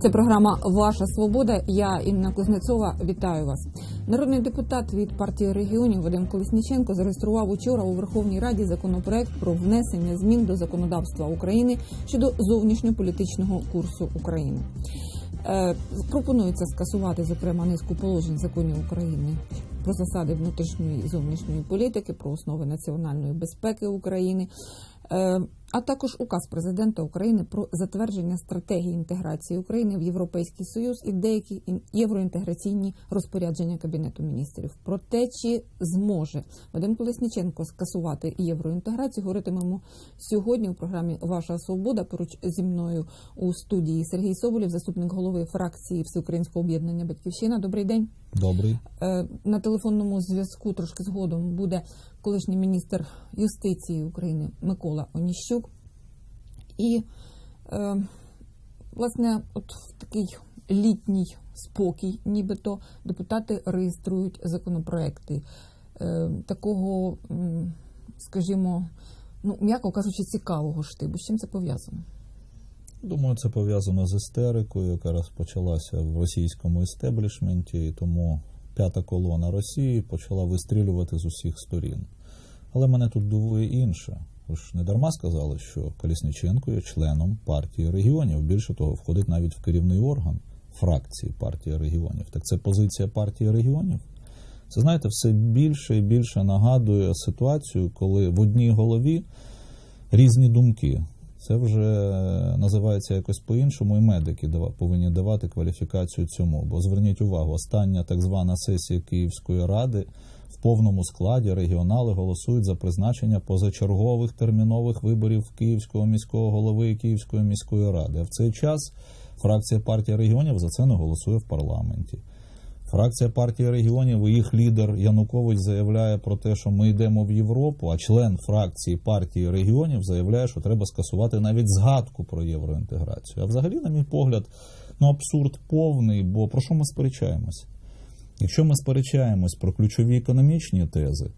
Це програма Ваша Свобода. Я Інна Кузнецова. Вітаю вас. Народний депутат від партії регіонів Вадим Колесніченко зареєстрував учора у Верховній Раді законопроект про внесення змін до законодавства України щодо зовнішньополітичного курсу України. Е, Пропонується скасувати зокрема низку положень законів України про засади внутрішньої і зовнішньої політики, про основи національної безпеки України, е, а також указ президента України про затвердження стратегії інтеграції України в Європейський Союз і деякі євроінтеграційні розпорядження Кабінету міністрів. Про те, чи зможе Вадим Колесніченко скасувати євроінтеграцію, говоритимемо сьогодні у програмі Ваша свобода. Поруч зі мною у студії Сергій Соболєв, заступник голови фракції Всеукраїнського об'єднання Батьківщина. Добрий день. Добрий. Е, На телефонному зв'язку трошки згодом буде колишній міністр юстиції України Микола Оніщук. І, е, власне, от в такий літній спокій, нібито депутати реєструють законопроекти е, такого, скажімо, ну, м'яко кажучи, цікавого штибу. З чим це пов'язано? Думаю, це пов'язано з істерикою, яка розпочалася в російському істеблішменті, і тому п'ята колона Росії почала вистрілювати з усіх сторін. Але мене тут дивує інше. Ви ж не дарма сказали, що Колісниченко є членом партії регіонів. Більше того, входить навіть в керівний орган фракції партії регіонів. Так це позиція партії регіонів. Це знаєте, все більше і більше нагадує ситуацію, коли в одній голові різні думки. Це вже називається якось по-іншому, і медики повинні давати кваліфікацію цьому. Бо зверніть увагу, остання так звана сесія Київської ради в повному складі регіонали голосують за призначення позачергових термінових виборів Київського міського голови і Київської міської ради. А в цей час фракція партії регіонів за це не голосує в парламенті. Фракція партії регіонів їх лідер Янукович заявляє про те, що ми йдемо в Європу, а член фракції партії регіонів заявляє, що треба скасувати навіть згадку про євроінтеграцію. А взагалі, на мій погляд, ну абсурд повний, бо про що ми сперечаємось? Якщо ми сперечаємось про ключові економічні тези,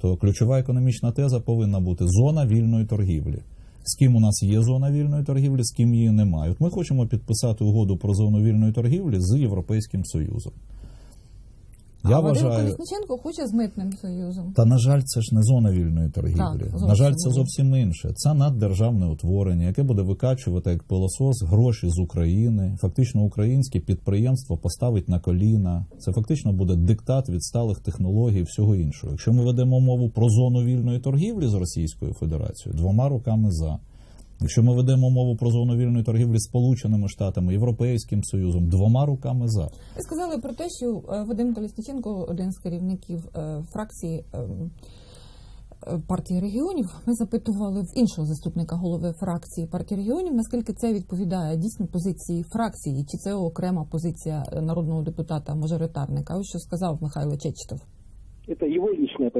то ключова економічна теза повинна бути зона вільної торгівлі. З ким у нас є зона вільної торгівлі, з ким її немає. От ми хочемо підписати угоду про зону вільної торгівлі з Європейським Союзом. Я а Вадим вважаю, хоче з митним союзом. та на жаль, це ж не зона вільної торгівлі. Так, на жаль, це зовсім інше. Це наддержавне утворення, яке буде викачувати як пилосос гроші з України. Фактично, українське підприємство поставить на коліна. Це фактично буде диктат відсталих технологій і всього іншого. Якщо ми ведемо мову про зону вільної торгівлі з Російською Федерацією, двома руками за. Якщо ми ведемо мову про зону вільної торгівлі з Сполученими Штатами, Європейським Союзом, двома руками за. Ви сказали про те, що е, Вадим Колесніченко, один з керівників е, фракції е, партії регіонів, ми запитували в іншого заступника голови фракції партії регіонів, наскільки це відповідає дійсно позиції фракції, чи це окрема позиція народного депутата мажоритарника. Ось що сказав Михайло Чечетов. Это его личная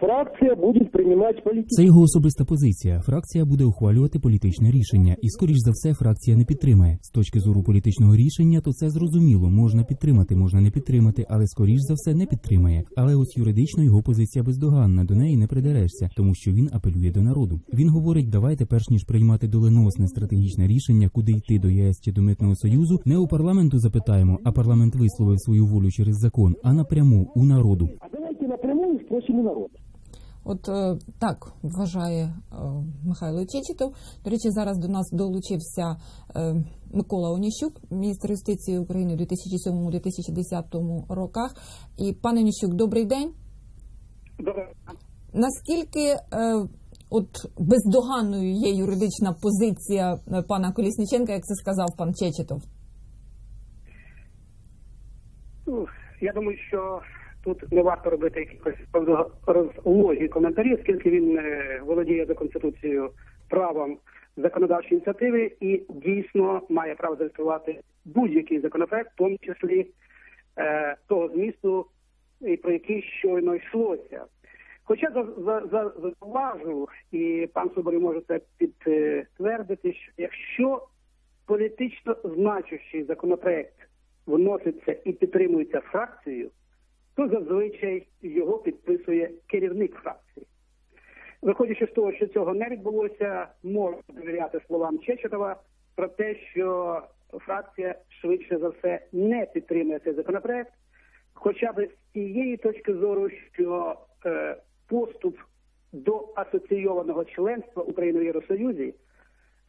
позиция. Фракция будет принимать Це його особиста позиція. Фракція буде ухвалювати політичне рішення, і скоріш за все, фракція не підтримає. З точки зору політичного рішення, то це зрозуміло. Можна підтримати, можна не підтримати, але скоріш за все не підтримає. Але ось юридично його позиція бездоганна. До неї не придерешся, тому що він апелює до народу. Він говорить: давайте, перш ніж приймати доленосне стратегічне рішення, куди йти до ЄС чи до митного союзу, не у парламенту запитаємо, а парламент висловив свою волю через закон, а напряму у народу. А давайте напрямую спросим у народа. От е, так вважає е, Михайло Чечетов. До речі, зараз до нас долучився е, Микола Оніщук, міністр юстиції України у 2007-2010 роках. І пане Оніщук, добрий день. Наскільки е, от бездоганною є юридична позиція пана Колісниченка, як це сказав пан Чечетов? Я думаю, що тут не варто робити якихось розлогі коментарі, оскільки він е, володіє за конституцією правом законодавчої ініціативи і дійсно має право зареєструвати будь-який законопроект, в тому числі е, того змісту, про який щойно йшлося. Хоча за, за, за, зауважу, і пан Соболєв може це підтвердити, що якщо політично значущий законопроект вноситься і підтримується фракцією, то зазвичай його підписує керівник фракції. Виходячи з того, що цього не відбулося, можна довіряти словам Чечетова про те, що фракція швидше за все не підтримує цей законопроект, хоча б з тієї точки зору, що е, поступ до асоційованого членства України в Євросоюзі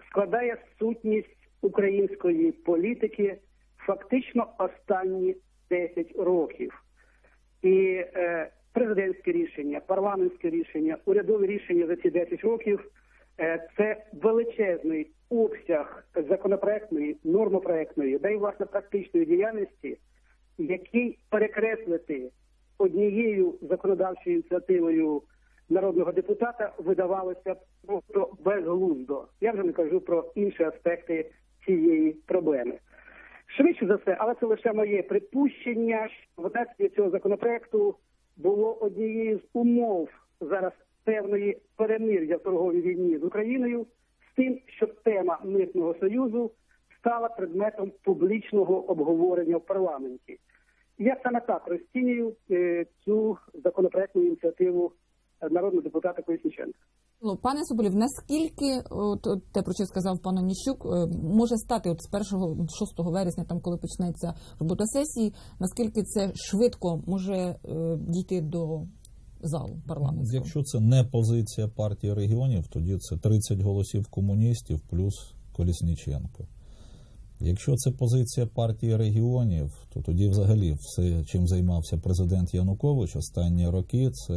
складає сутність української політики фактично останні 10 років. І е, президентське рішення, парламентське рішення, урядові рішення за ці 10 років е, це величезний обсяг законопроектної, нормопроектної, да й власне практичної діяльності, який перекреслити однією законодавчою ініціативою народного депутата видавалося просто безглуздо. Я вже не кажу про інші аспекти цієї проблеми. Швидше за все, але це лише моє припущення. що Внесення цього законопроекту було однією з умов зараз певної перемир'я в торговій війні з Україною з тим, щоб тема митного союзу стала предметом публічного обговорення в парламенті. Я саме так розцінюю е, цю законопроектну ініціативу народного депутата Колісніченка. Ну, Пане Соболів, наскільки от, от те, про що сказав пан Оніщук, е, може стати от з 1 6 вересня, там коли почнеться робота сесії, наскільки це швидко може е, дійти до залу парламенту? Якщо це не позиція партії регіонів, тоді це 30 голосів комуністів плюс Колісніченко. Якщо це позиція партії регіонів, то тоді взагалі все, чим займався президент Янукович останні роки, це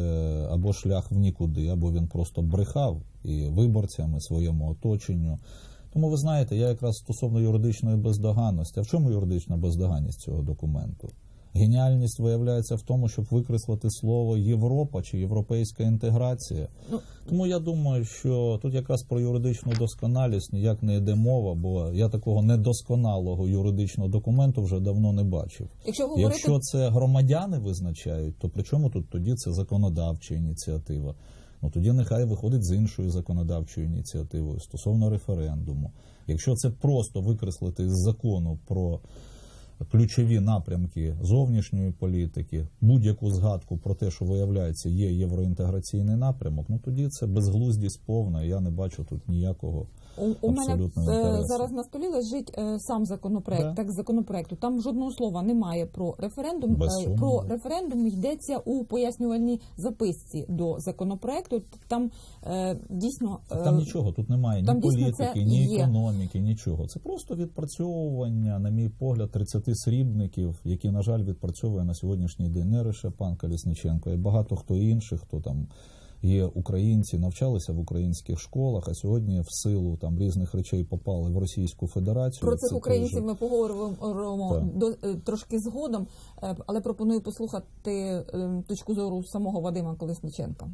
або шлях в нікуди, або він просто брехав і виборцям, і своєму оточенню. Тому ви знаєте, я якраз стосовно юридичної бездоганності. А в чому юридична бездоганність цього документу? Геніальність виявляється в тому, щоб викреслити слово Європа чи європейська інтеграція. Ну, Тому я думаю, що тут якраз про юридичну досконалість ніяк не йде мова, бо я такого недосконалого юридичного документу вже давно не бачив. Якщо говорити Якщо це громадяни визначають, то при чому тут тоді це законодавча ініціатива? Ну тоді нехай виходить з іншою законодавчою ініціативою стосовно референдуму. Якщо це просто викреслити з закону про ключові напрямки зовнішньої політики, будь-яку згадку про те, що виявляється, є євроінтеграційний напрямок, ну тоді це безглуздість повна. Я не бачу тут ніякого. У, мене зараз на столі лежить е, сам законопроект. Да. Так, законопроекту там жодного слова немає про референдум. Е, про референдум йдеться у пояснювальній записці до законопроекту. Там е, дійсно Там нічого тут немає ні політики, ні є. економіки, нічого. Це просто відпрацьовування, на мій погляд, 30 срібників, які, на жаль, відпрацьовує на сьогоднішній день не лише пан Колісниченко, і багато хто інших, хто там є українці, навчалися в українських школах, а сьогодні в силу там різних речей попали в Російську Федерацію. Про Це цих українців теж- ми поговоримо до е, трошки згодом, е, але пропоную послухати е, точку зору самого Вадима Колесниченка.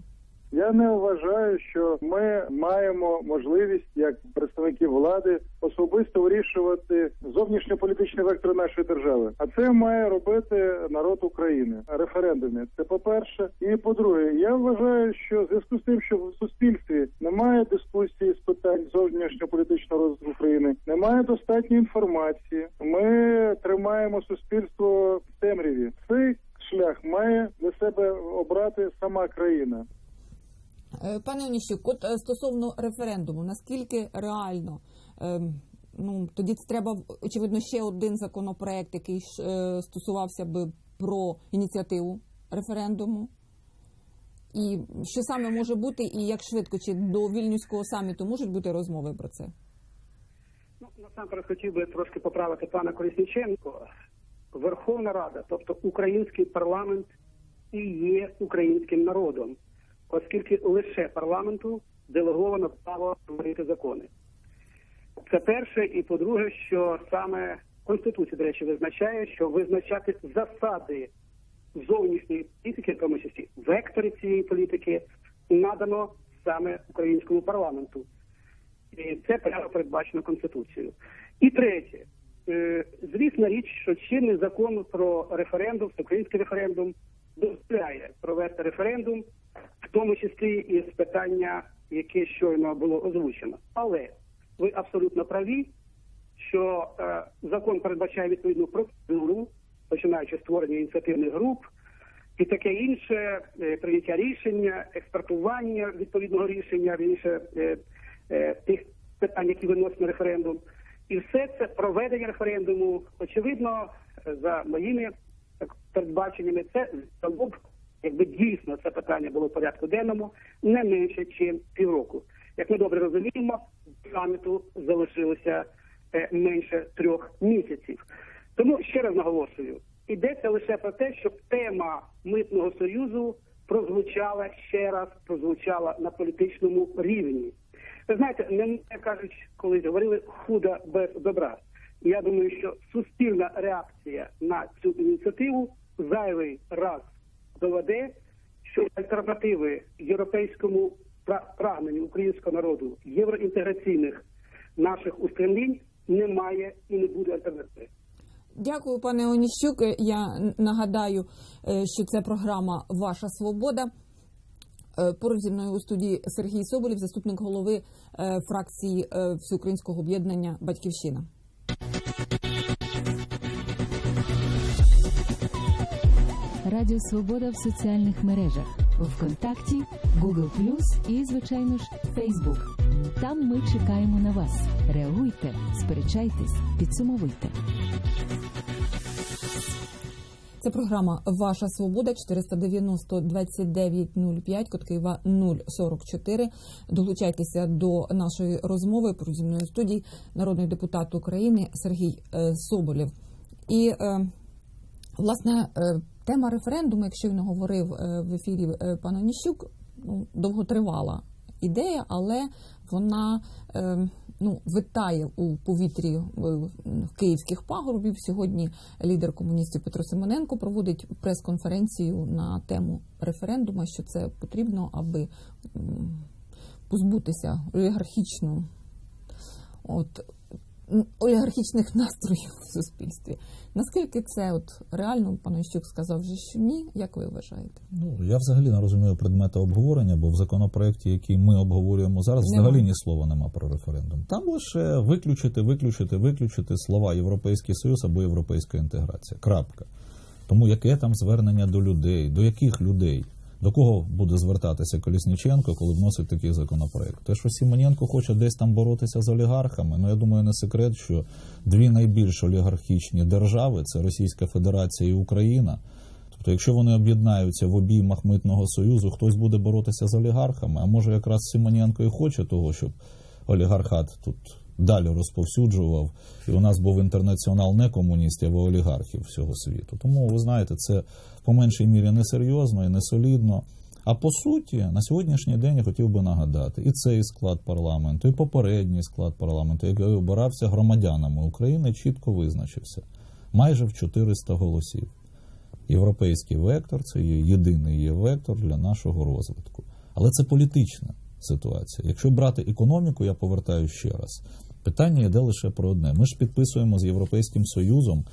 Я не вважаю, що ми маємо можливість як представники влади особисто вирішувати зовнішньополітичний вектор нашої держави. А це має робити народ України. Референдуми. Це по-перше. І по-друге, я вважаю, що в зв'язку з тим, що в суспільстві немає дискусії з питань зовнішньополітичного розвитку України, немає достатньої інформації. Ми тримаємо суспільство в темряві. Цей шлях має для себе обрати сама країна. Е, Пане Оніщук, от е, стосовно референдуму, наскільки реально? ем, Ну тоді це треба очевидно ще один законопроект, який е, стосувався би про ініціативу референдуму. І що саме може бути, і як швидко, чи до вільнюського саміту можуть бути розмови про це? Ну, насамперед хотів би трошки поправити пана Колісніченко. Верховна Рада, тобто український парламент, і є українським народом, оскільки лише парламенту делеговано право створити закони. Це перше, і по-друге, що саме Конституція, до речі, визначає, що визначати засади зовнішньої політики, в тому числі вектори цієї політики, надано саме українському парламенту. І це прямо передбачено Конституцією. І третє, е, звісна річ, що чинний закон про референдум, всеукраїнський референдум, дозволяє провести референдум, в тому числі і з питання, яке щойно було озвучено. Але ви абсолютно праві, що е, закон передбачає відповідну процедуру, починаючи з створення ініціативних груп, і таке інше е, прийняття рішення, експертування відповідного рішення, вірніше, е, е, тих питань, які виносять на референдум. І все це проведення референдуму, очевидно, за моїми передбаченнями, це б, якби дійсно це питання було в порядку денному, не менше, ніж півроку. Як ми добре розуміємо, саміту залишилося е, менше трьох місяців. Тому ще раз наголошую, йдеться лише про те, щоб тема митного союзу прозвучала ще раз, прозвучала на політичному рівні. Ви знаєте, не кажуть, колись говорили худа без добра. Я думаю, що суспільна реакція на цю ініціативу зайвий раз доведе, що альтернативи європейському прагненню українського народу євроінтеграційних наших устремлінь немає і не буде альтернативи. Дякую, пане Оніщук. Я нагадаю, е, що це програма Ваша Свобода. Е, Поруч зі мною у студії Сергій Соболєв, заступник голови е, фракції Всеукраїнського об'єднання Батьківщина. Радіо Свобода в соціальних мережах ВКонтакті, Google і, звичайно ж, Facebook. Там ми чекаємо на вас. Реагуйте, сперечайтесь, підсумовуйте. Це програма Ваша Свобода 490 2905, код Києва 044. Долучайтеся до нашої розмови про зі мною студії народний депутат України Сергій е, Соболєв. І е, власне е, тема референдуму, якщо він говорив е, в ефірі е, пан Оніщук, ну, довготривала ідея, але вона ну, витає у повітрі київських пагорбів. Сьогодні лідер комуністів Петро Симоненко проводить прес-конференцію на тему референдуму, що це потрібно, аби позбутися олігархічного от, олігархічних настроїв в суспільстві. Наскільки це от реально, пан Іщук сказав вже, що ні, як ви вважаєте? Ну я взагалі не розумію предмету обговорення, бо в законопроекті, який ми обговорюємо зараз, Нема. взагалі ні слова нема про референдум. Там лише виключити, виключити, виключити слова Європейський Союз або Європейська інтеграція. Крапка. Тому яке там звернення до людей, до яких людей? До кого буде звертатися Колісніченко, коли вносить такий законопроект? Те, що Сімоненко хоче десь там боротися з олігархами, ну я думаю, не секрет, що дві найбільш олігархічні держави це Російська Федерація і Україна. Тобто, якщо вони об'єднаються в обіймах митного союзу, хтось буде боротися з олігархами. А може, якраз Симоненко і хоче того, щоб олігархат тут далі розповсюджував, і у нас був інтернаціонал не комуністів, а олігархів всього світу. Тому ви знаєте, це по меншій мірі несерйозно і несолідно. А по суті, на сьогоднішній день я хотів би нагадати і цей склад парламенту, і попередній склад парламенту, який обирався громадянами України, чітко визначився майже в 400 голосів. Європейський вектор це є єдиний є вектор для нашого розвитку. Але це політична ситуація. Якщо брати економіку, я повертаю ще раз. Питання йде лише про одне. Ми ж підписуємо з Європейським Союзом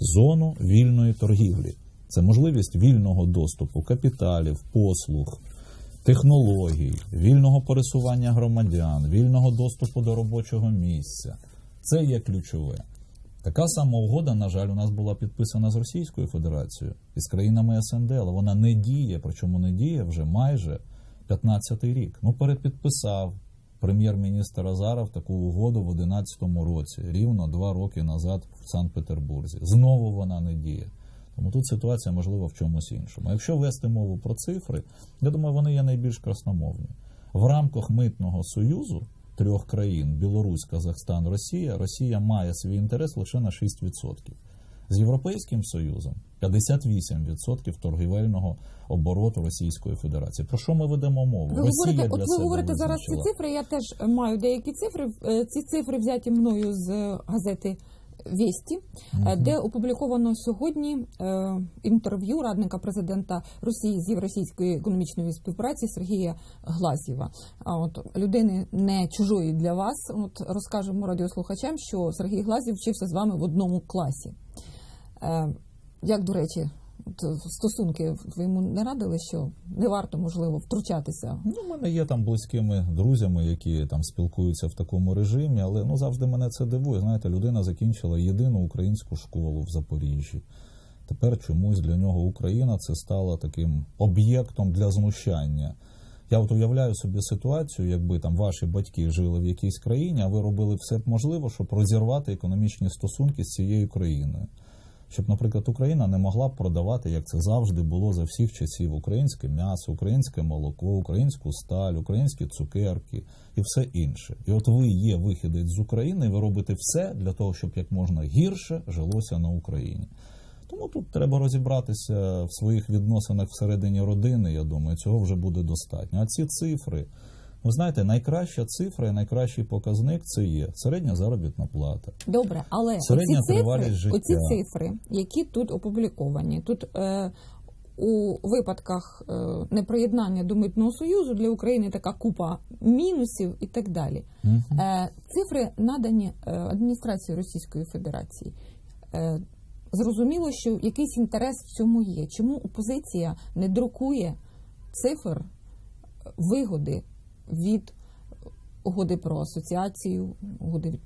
зону вільної торгівлі. Це можливість вільного доступу капіталів, послуг, технологій, вільного пересування громадян, вільного доступу до робочого місця. Це є ключове. Така сама угода, на жаль, у нас була підписана з Російською Федерацією і з країнами СНД, але вона не діє, причому не діє вже майже 15-й рік. Ну, перепідписав прем'єр-міністр Азаров таку угоду в 2011 році, рівно два роки назад в Санкт-Петербурзі. Знову вона не діє. Тому тут ситуація можливо в чомусь іншому. А якщо вести мову про цифри, я думаю, вони є найбільш красномовні. В рамках митного союзу трьох країн Білорусь, Казахстан, Росія, Росія має свій інтерес лише на 6%. З Європейським Союзом 58% торгівельного обороту Російської Федерації. Про що ми ведемо мову? Ви Росія говорите, для от ви себе говорите зараз ці цифри. Я теж маю деякі цифри. Е, Ці цифри взяті мною з газети Вісті, е, де опубліковано сьогодні е, інтерв'ю радника президента Росії з Євросійської економічної співпраці Сергія Глазєва. А от людини не чужої для вас. От розкажемо радіослухачам, що Сергій Глазів вчився з вами в одному класі. Е, Як до речі, стосунки ви йому не радили, що не варто можливо втручатися Ну, в мене є там близькими друзями, які там спілкуються в такому режимі, але ну завжди мене це дивує. Знаєте, людина закінчила єдину українську школу в Запоріжжі. Тепер чомусь для нього Україна це стала таким об'єктом для знущання. Я от уявляю собі ситуацію, якби там ваші батьки жили в якійсь країні, а ви робили все можливе, щоб розірвати економічні стосунки з цією країною. Щоб, наприклад, Україна не могла продавати, як це завжди було за всіх часів, українське м'ясо, українське молоко, українську сталь, українські цукерки і все інше. І от ви є вихідець з України, і ви робите все для того, щоб як можна гірше жилося на Україні. Тому тут треба розібратися в своїх відносинах всередині родини. Я думаю, цього вже буде достатньо. А ці цифри, ви знаєте, найкраща цифра і найкращий показник це є середня заробітна плата. Добре, але Середня оці цифри, життя. оці цифри, які тут опубліковані, тут е, у випадках е, неприєднання до митного союзу для України така купа мінусів і так далі. Е, цифри надані е, адміністрацією Російської Федерації. Е, зрозуміло, що якийсь інтерес в цьому є. Чому опозиція не друкує цифр вигоди від угоди про асоціацію, угоди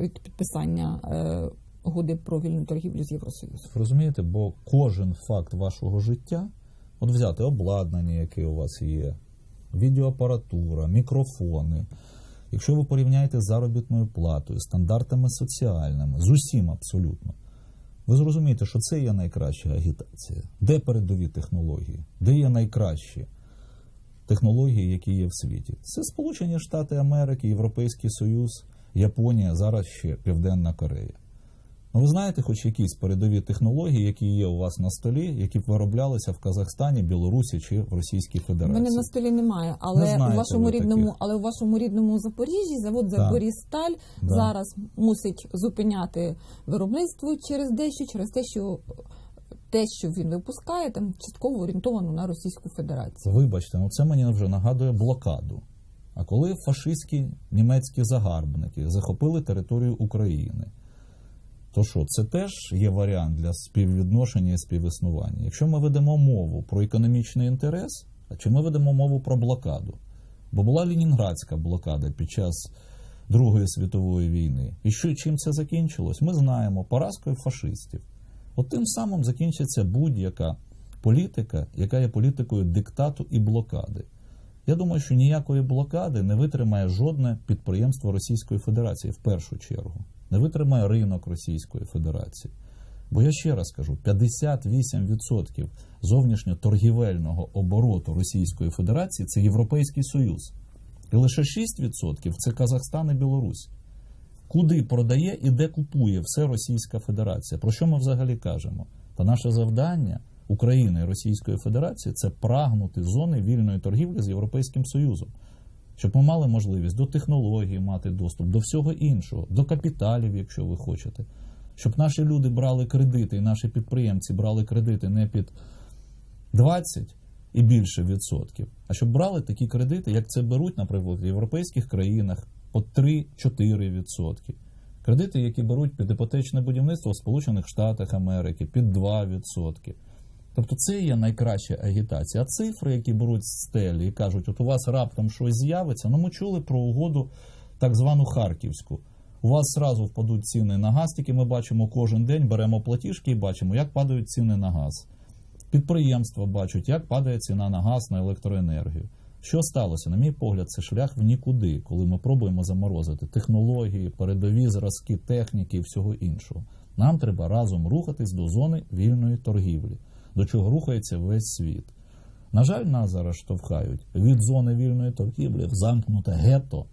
від, підписання е, угоди про вільну торгівлю з Євросоюзом? Розумієте, бо кожен факт вашого життя, от взяти обладнання, яке у вас є, відеоапаратура, мікрофони. Якщо ви порівняєте з заробітною платою, стандартами соціальними, з усім абсолютно, ви зрозумієте, що це є найкраща агітація. Де передові технології? Де є найкращі технології, які є в світі? Це Сполучені Штати Америки, Європейський Союз, Японія, зараз ще Південна Корея. Ну, ви знаєте, хоч якісь передові технології, які є у вас на столі, які б вироблялися в Казахстані, Білорусі чи в Російській У Федерації? мене на столі немає, але знаєте у вашому рідному, таких. але у вашому рідному Запоріжжі завод Так. Запорізсталь Да. зараз мусить зупиняти виробництво через дещо, через те, що те, що він випускає, там частково орієнтовано на Російську Федерацію. Вибачте, ну це мені вже нагадує блокаду. А коли фашистські німецькі загарбники захопили територію України, то що, це теж є варіант для співвідношення і співіснування. Якщо ми ведемо мову про економічний інтерес, а чи ми ведемо мову про блокаду? Бо була Ленінградська блокада під час Другої світової війни. І що чим це закінчилось? Ми знаємо поразкою фашистів. От тим самим закінчиться будь-яка політика, яка є політикою диктату і блокади. Я думаю, що ніякої блокади не витримає жодне підприємство Російської Федерації в першу чергу. Не витримає ринок Російської Федерації. Бо я ще раз кажу: 58% зовнішньоторгівельного обороту Російської Федерації це Європейський Союз. І лише 6% це Казахстан і Білорусь. Куди продає і де купує все Російська Федерація? Про що ми взагалі кажемо? Та наше завдання України і Російської Федерації це прагнути зони вільної торгівлі з Європейським Союзом, щоб ми мали можливість до технологій мати доступ, до всього іншого, до капіталів, якщо ви хочете, щоб наші люди брали кредити, і наші підприємці брали кредити не під 20 і більше відсотків, а щоб брали такі кредити, як це беруть, наприклад, в європейських країнах по 3-4 відсотки. Кредити, які беруть під іпотечне будівництво в Сполучених Штатах Америки, під 2 відсотки. Тобто це є найкраща агітація. А цифри, які беруть з стелі і кажуть, от у вас раптом щось з'явиться. Ну, ми чули про угоду так звану Харківську. У вас зразу впадуть ціни на газ, тільки ми бачимо кожен день, беремо платіжки і бачимо, як падають ціни на газ. Підприємства бачать, як падає ціна на газ, на електроенергію. Що сталося? На мій погляд, це шлях в нікуди, коли ми пробуємо заморозити технології, передові зразки техніки і всього іншого. Нам треба разом рухатись до зони вільної торгівлі, до чого рухається весь світ. На жаль, нас зараз штовхають від зони вільної торгівлі в замкнуте гетто,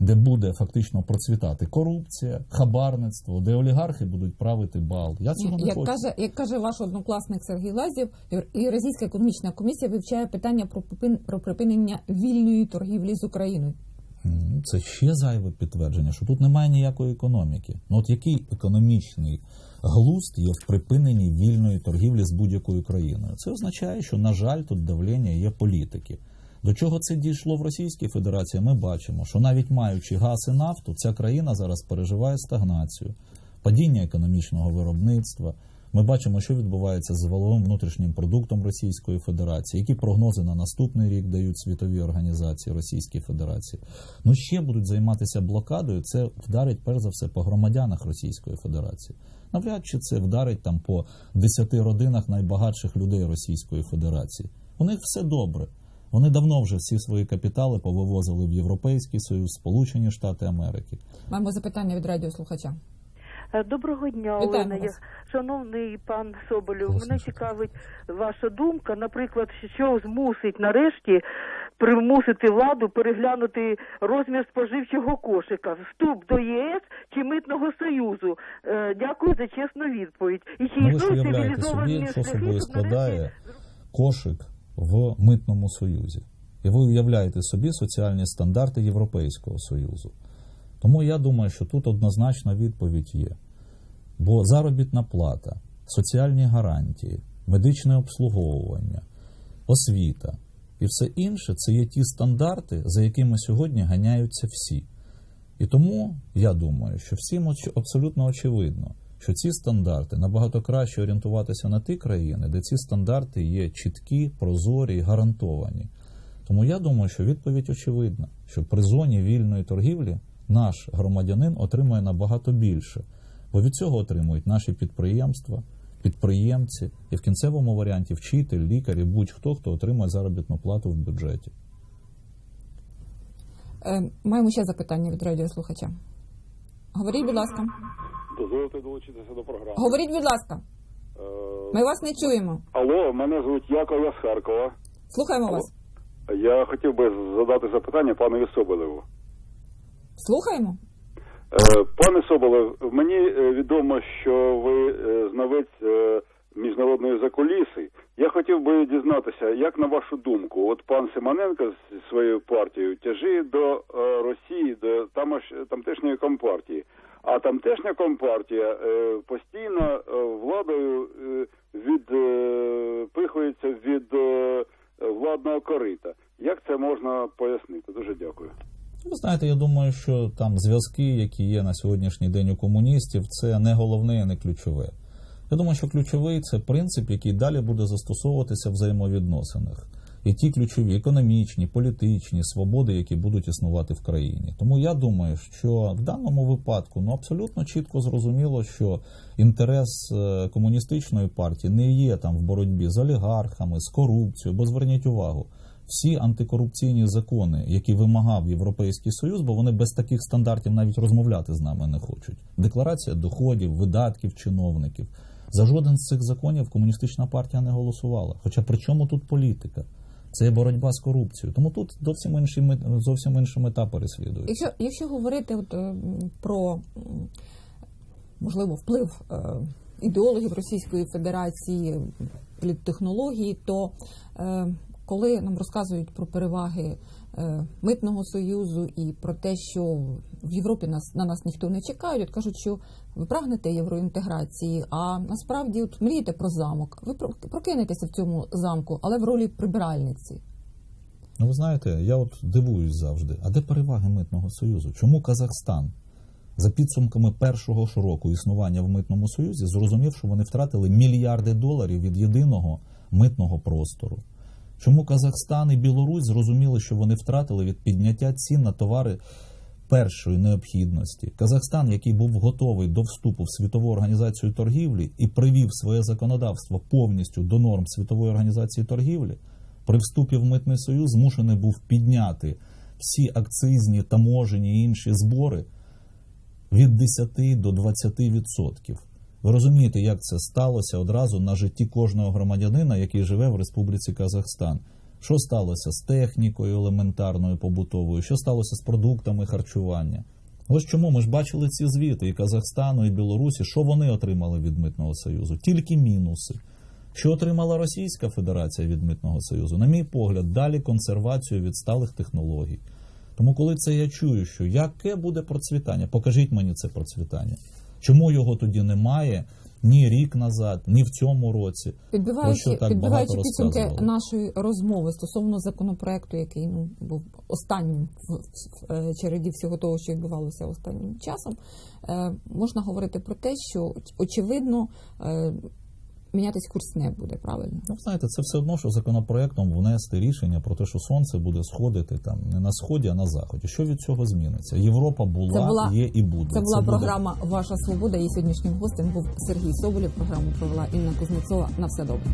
де буде фактично процвітати корупція, хабарництво, де олігархи будуть правити бал. Я цього не Як хочу. каже, як каже ваш однокласник Сергій Лазів, Євразійська економічна комісія вивчає питання про про припинення вільної торгівлі з Україною. Це ще зайве підтвердження, що тут немає ніякої економіки. Ну от який економічний глузд є в припиненні вільної торгівлі з будь-якою країною? Це означає, що, на жаль, тут давлення є політики. До чого це дійшло в Російській Федерації? Ми бачимо, що навіть маючи газ і нафту, ця країна зараз переживає стагнацію, падіння економічного виробництва. Ми бачимо, що відбувається з валовим внутрішнім продуктом Російської Федерації, які прогнози на наступний рік дають світові організації Російської Федерації. Ну ще будуть займатися блокадою. Це вдарить перш за все по громадянах Російської Федерації. Навряд чи це вдарить там по 10 родинах найбагатших людей Російської Федерації. У них все добре. Вони давно вже всі свої капітали повивозили в Європейський Союз, Сполучені Штати Америки. Маємо запитання від радіослухача. Е, Доброго дня, Олена. Я- Шановний пан Соболєв, мене цікавить ваша думка. Наприклад, що змусить нарешті примусити владу переглянути розмір споживчого кошика, вступ до ЄС чи митного союзу. Е, Дякую за чесну відповідь. І чи Ну, ви ж уявляєте цивілізовані собі, що собою нарешті складає кошик в митному союзі. І ви уявляєте собі соціальні стандарти Європейського Союзу. Тому я думаю, що тут однозначна відповідь є. Бо заробітна плата, соціальні гарантії, медичне обслуговування, освіта і все інше це є ті стандарти, за якими сьогодні ганяються всі. І тому я думаю, що всім абсолютно очевидно, що ці стандарти набагато краще орієнтуватися на ті країни, де ці стандарти є чіткі, прозорі і гарантовані. Тому я думаю, що відповідь очевидна, що при зоні вільної торгівлі наш громадянин отримує набагато більше, бо від цього отримують наші підприємства, підприємці і в кінцевому варіанті вчитель, лікар і будь-хто, хто отримує заробітну плату в бюджеті. Е, маємо ще запитання від радіослухача. Говоріть, будь ласка. Дозвольте долучитися до програми. Говоріть, будь ласка. Е, Ми вас не чуємо. Алло, мене звуть Яков, я з Харкова. Слухаємо Алло. вас. Я хотів би задати запитання панові Соболеву. Слухаємо. Е, Пане Соболев, мені е, відомо, що ви знавець міжнародної закуліси. Я хотів би дізнатися, як на вашу думку, от пан Симоненко зі своєю партією тяжіє до Росії, до тамтешньої компартії. А тамтешня компартія е, постійно е, владою відпихується від е, владного корита. Як це можна пояснити? Дуже дякую. Ви знаєте, я думаю, що там зв'язки, які є на сьогоднішній день у комуністів, це не головне і не ключове. Я думаю, що ключовий це принцип, який далі буде застосовуватися в взаємовідносинах. І ті ключові економічні, політичні свободи, які будуть існувати в країні. Тому я думаю, що в даному випадку ну абсолютно чітко зрозуміло, що інтерес е, комуністичної партії не є там в боротьбі з олігархами, з корупцією, бо зверніть увагу, всі антикорупційні закони, які вимагав Європейський Союз, бо вони без таких стандартів навіть розмовляти з нами не хочуть. Декларація доходів, видатків чиновників. За жоден з цих законів комуністична партія не голосувала. Хоча при чому тут політика? Це боротьба з корупцією. Тому тут зовсім інші зовсім інші мета переслідується. Якщо, якщо говорити от, е, про можливо вплив е, ідеологів Російської Федерації політтехнології, то е, коли нам розказують про переваги митного союзу і про те, що в Європі нас на нас ніхто не чекає, от кажуть, що ви прагнете євроінтеграції, а насправді от мрієте про замок. Ви прокинетеся в цьому замку, але в ролі прибиральниці. Ну, ви знаєте, я от дивуюсь завжди. А де переваги митного союзу? Чому Казахстан за підсумками першого ж року існування в митному союзі зрозумів, що вони втратили мільярди доларів від єдиного митного простору? Чому Казахстан і Білорусь зрозуміли, що вони втратили від підняття цін на товари першої необхідності? Казахстан, який був готовий до вступу в світову організацію торгівлі і привів своє законодавство повністю до норм світової організації торгівлі, при вступі в митний союз змушений був підняти всі акцизні, таможені і інші збори від 10 до 20 відсотків. Ви розумієте, як це сталося одразу на житті кожного громадянина, який живе в Республіці Казахстан. Що сталося з технікою елементарною побутовою? Що сталося з продуктами харчування? Ось чому ми ж бачили ці звіти і Казахстану, і Білорусі, що вони отримали від митного союзу? Тільки мінуси. Що отримала Російська Федерація від митного союзу? На мій погляд, далі консервацію відсталих технологій. Тому, коли це я чую, що яке буде процвітання, покажіть мені це процвітання. Чому його тоді немає ні рік назад, ні в цьому році? Підбиваючи, підбиваючи підсумки нашої розмови стосовно законопроекту, який ну був останнім в, в е, череді всього того, що відбувалося останнім часом, е, можна говорити про те, що очевидно е, мінятись курс не буде правильно. Ну, знаєте, це все одно, що законопроектом внести рішення про те, що сонце буде сходити там не на сході, а на заході. Що від цього зміниться? Європа була, була- є і буде. Це була це програма Ваша свобода. Її сьогоднішнім гостем був Сергій Соболєв. Програму провела Інна Кузнецова. На все добре.